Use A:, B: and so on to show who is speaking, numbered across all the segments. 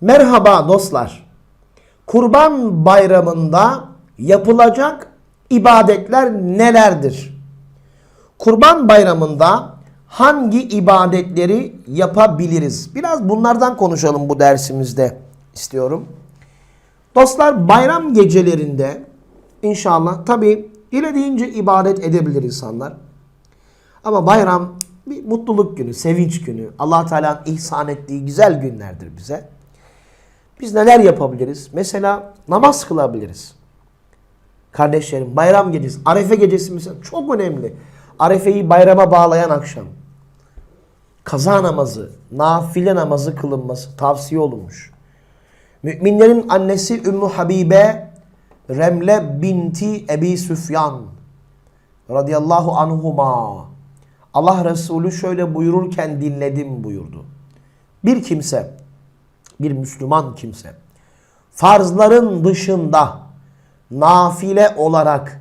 A: Merhaba dostlar. Kurban Bayramı'nda yapılacak ibadetler nelerdir? Kurban Bayramı'nda hangi ibadetleri yapabiliriz? Biraz bunlardan konuşalım bu dersimizde istiyorum. Dostlar bayram gecelerinde inşallah tabi dilediğince ibadet edebilir insanlar. Ama bayram bir mutluluk günü, sevinç günü. allah Teala'nın ihsan ettiği güzel günlerdir bize. Biz neler yapabiliriz? Mesela namaz kılabiliriz. Kardeşlerim bayram gecesi, Arefe gecesi mesela çok önemli. Arefe'yi bayrama bağlayan akşam. Kaza namazı, nafile namazı kılınması tavsiye olunmuş. Müminlerin annesi Ümmü Habibe Remle binti Ebi Süfyan radıyallahu anhuma Allah Resulü şöyle buyururken dinledim buyurdu. Bir kimse, bir Müslüman kimse farzların dışında nafile olarak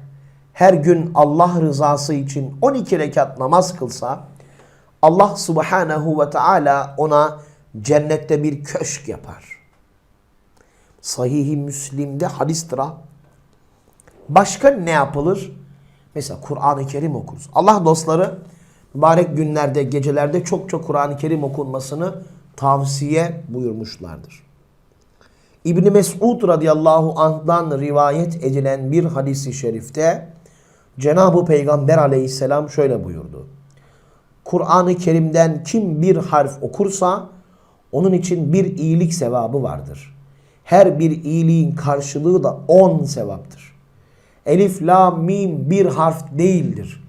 A: her gün Allah rızası için 12 rekat namaz kılsa Allah subhanehu ve teala ona cennette bir köşk yapar. Sahih-i Müslim'de hadistir ha. Başka ne yapılır? Mesela Kur'an-ı Kerim okuruz. Allah dostları mübarek günlerde, gecelerde çok çok Kur'an-ı Kerim okunmasını tavsiye buyurmuşlardır. İbni Mesud radıyallahu anh'dan rivayet edilen bir hadisi şerifte Cenab-ı Peygamber aleyhisselam şöyle buyurdu. Kur'an-ı Kerim'den kim bir harf okursa onun için bir iyilik sevabı vardır. Her bir iyiliğin karşılığı da on sevaptır. Elif, la, mim bir harf değildir.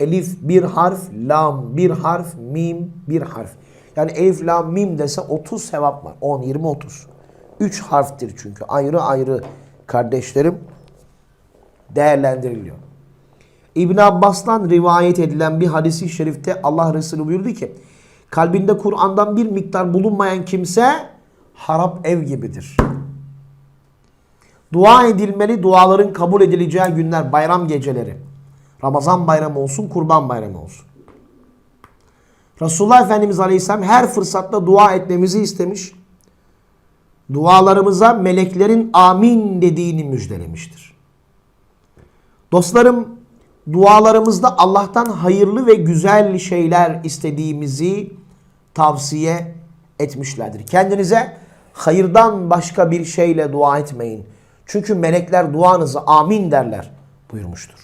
A: Elif bir harf, lam bir harf, mim bir harf. Yani elif, la, mim dese 30 sevap var. 10, 20, 30. 3 harftir çünkü. Ayrı ayrı kardeşlerim değerlendiriliyor. İbn Abbas'tan rivayet edilen bir hadisi şerifte Allah Resulü buyurdu ki kalbinde Kur'an'dan bir miktar bulunmayan kimse harap ev gibidir. Dua edilmeli, duaların kabul edileceği günler, bayram geceleri. Ramazan bayramı olsun, kurban bayramı olsun. Resulullah Efendimiz Aleyhisselam her fırsatta dua etmemizi istemiş. Dualarımıza meleklerin amin dediğini müjdelemiştir. Dostlarım, dualarımızda Allah'tan hayırlı ve güzel şeyler istediğimizi tavsiye etmişlerdir. Kendinize hayırdan başka bir şeyle dua etmeyin. Çünkü melekler duanızı amin derler buyurmuştur.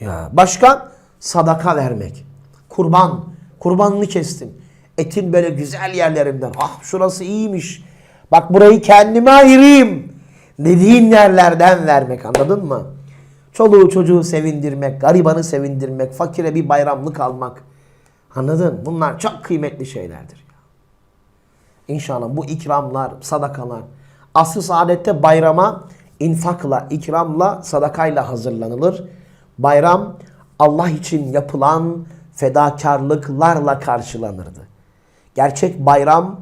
A: Ya başka sadaka vermek. Kurban, kurbanını kestin. Etin böyle güzel yerlerinden. Ah şurası iyiymiş. Bak burayı kendime ayırayım. Dediğin yerlerden vermek anladın mı? Çoluğu çocuğu sevindirmek, garibanı sevindirmek, fakire bir bayramlık almak. Anladın? Bunlar çok kıymetli şeylerdir. İnşallah bu ikramlar, sadakalar. Asr-ı saadette bayrama infakla, ikramla, sadakayla hazırlanılır. Bayram Allah için yapılan fedakarlıklarla karşılanırdı. Gerçek bayram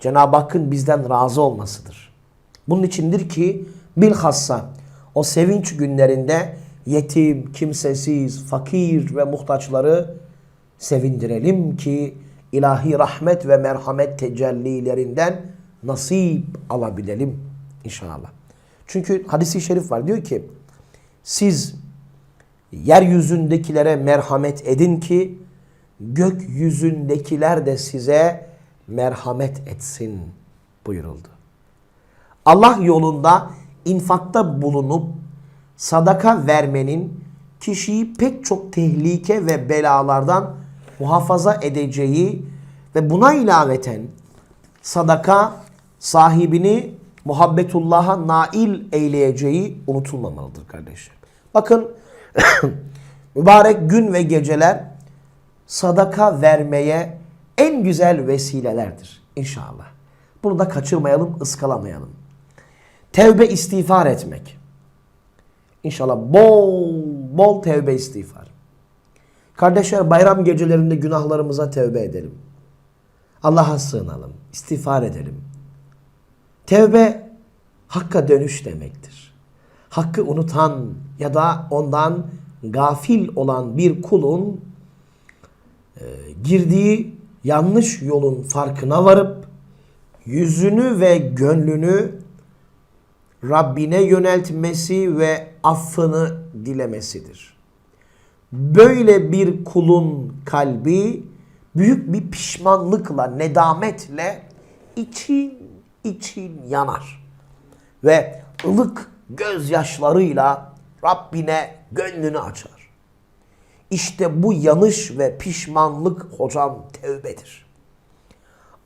A: Cenab-ı Hakk'ın bizden razı olmasıdır. Bunun içindir ki bilhassa o sevinç günlerinde yetim, kimsesiz, fakir ve muhtaçları sevindirelim ki ilahi rahmet ve merhamet tecellilerinden nasip alabilelim inşallah. Çünkü hadisi şerif var diyor ki siz yeryüzündekilere merhamet edin ki gökyüzündekiler de size merhamet etsin buyuruldu. Allah yolunda infakta bulunup sadaka vermenin kişiyi pek çok tehlike ve belalardan muhafaza edeceği ve buna ilaveten sadaka sahibini muhabbetullah'a nail eyleyeceği unutulmamalıdır kardeşler. Bakın mübarek gün ve geceler sadaka vermeye en güzel vesilelerdir inşallah. Bunu da kaçırmayalım, ıskalamayalım. Tevbe istiğfar etmek. İnşallah bol bol tevbe istiğfar. Kardeşler bayram gecelerinde günahlarımıza tevbe edelim. Allah'a sığınalım, istiğfar edelim. Tevbe hakka dönüş demektir. Hakkı unutan ya da ondan gafil olan bir kulun e, girdiği yanlış yolun farkına varıp yüzünü ve gönlünü Rabbine yöneltmesi ve affını dilemesidir. Böyle bir kulun kalbi büyük bir pişmanlıkla, nedametle için için yanar. Ve ılık gözyaşlarıyla Rabbine gönlünü açar. İşte bu yanış ve pişmanlık hocam tevbedir.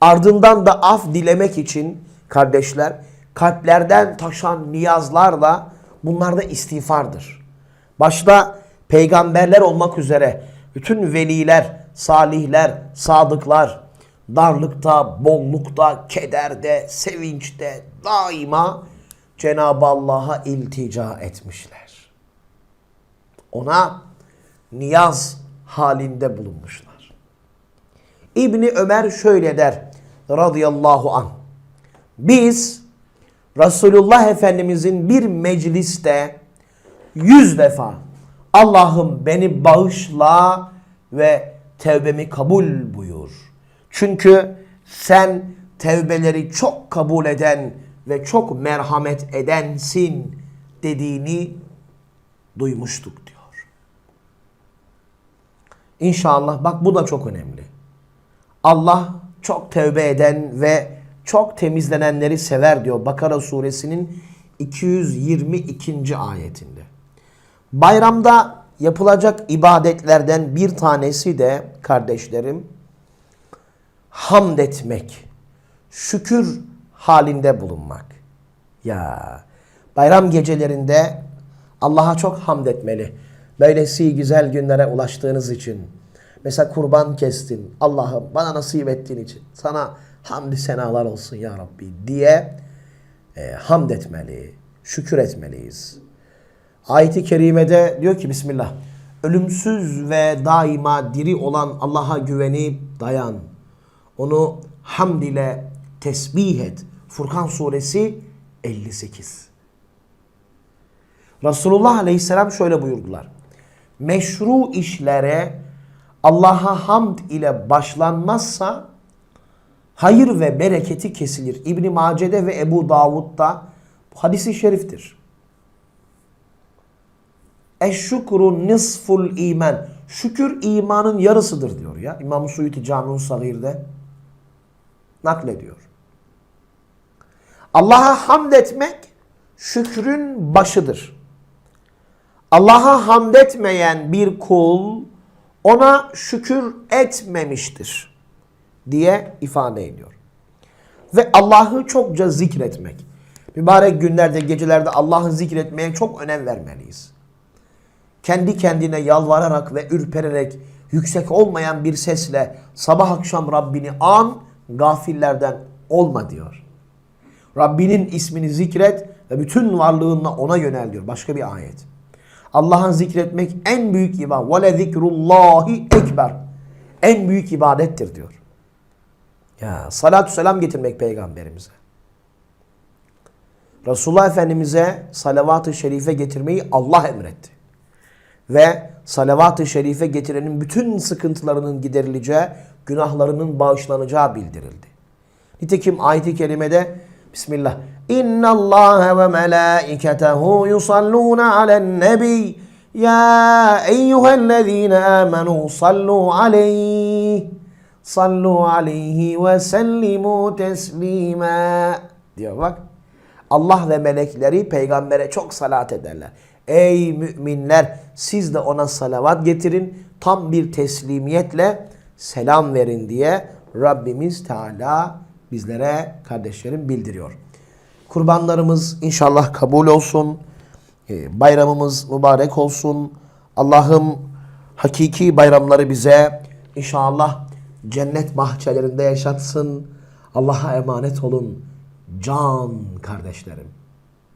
A: Ardından da af dilemek için kardeşler kalplerden taşan niyazlarla bunlar da istiğfardır. Başta peygamberler olmak üzere bütün veliler, salihler, sadıklar darlıkta, bollukta, kederde, sevinçte daima Cenab-ı Allah'a iltica etmişler. Ona niyaz halinde bulunmuşlar. İbni Ömer şöyle der radıyallahu an. Biz Resulullah Efendimizin bir mecliste yüz defa Allah'ım beni bağışla ve tevbemi kabul buyur. Çünkü sen tevbeleri çok kabul eden ve çok merhamet edensin dediğini duymuştuk diyor. İnşallah bak bu da çok önemli. Allah çok tevbe eden ve çok temizlenenleri sever diyor Bakara suresinin 222. ayetinde. Bayramda yapılacak ibadetlerden bir tanesi de kardeşlerim hamd etmek, şükür halinde bulunmak. Ya bayram gecelerinde Allah'a çok hamd etmeli. Böylesi güzel günlere ulaştığınız için. Mesela kurban kestin. Allah'ım bana nasip ettiğin için. Sana hamdü senalar olsun ya Rabbi diye e, hamd etmeli. Şükür etmeliyiz. Ayet-i kerimede diyor ki Bismillah. Ölümsüz ve daima diri olan Allah'a güvenip dayan. Onu hamd ile tesbih et. Furkan suresi 58. Resulullah aleyhisselam şöyle buyurdular. Meşru işlere Allah'a hamd ile başlanmazsa hayır ve bereketi kesilir. İbn Mace'de ve Ebu Davud'da bu hadisi şeriftir. Eşşükru nisful iman. Şükür imanın yarısıdır diyor ya. İmam Suyuti Camiun Sagir'de naklediyor. Allah'a hamd etmek şükrün başıdır. Allah'a hamd etmeyen bir kul ona şükür etmemiştir diye ifade ediyor. Ve Allah'ı çokça zikretmek. Mübarek günlerde, gecelerde Allah'ı zikretmeye çok önem vermeliyiz. Kendi kendine yalvararak ve ürpererek yüksek olmayan bir sesle sabah akşam Rabbini an, gafillerden olma diyor. Rabbinin ismini zikret ve bütün varlığınla ona yönel diyor. Başka bir ayet. Allah'ın zikretmek en büyük ibadet. Ve le zikrullahi ekber. En büyük ibadettir diyor. Ya salatü selam getirmek peygamberimize. Resulullah Efendimiz'e salavat-ı şerife getirmeyi Allah emretti. Ve salavat-ı şerife getirenin bütün sıkıntılarının giderileceği, günahlarının bağışlanacağı bildirildi. Nitekim ayet-i kerimede Bismillah. İnna Allah ve melaiketehu yusalluna alen nebi. Ya eyyühellezine amenu sallu aleyh. Sallu aleyhi ve sellimu teslima. Diyor bak. Allah ve melekleri peygambere çok salat ederler. Ey müminler siz de ona salavat getirin. Tam bir teslimiyetle selam verin diye Rabbimiz Teala bizlere kardeşlerim bildiriyor. Kurbanlarımız inşallah kabul olsun. Ee, Bayramımız mübarek olsun. Allah'ım hakiki bayramları bize inşallah cennet bahçelerinde yaşatsın. Allah'a emanet olun can kardeşlerim.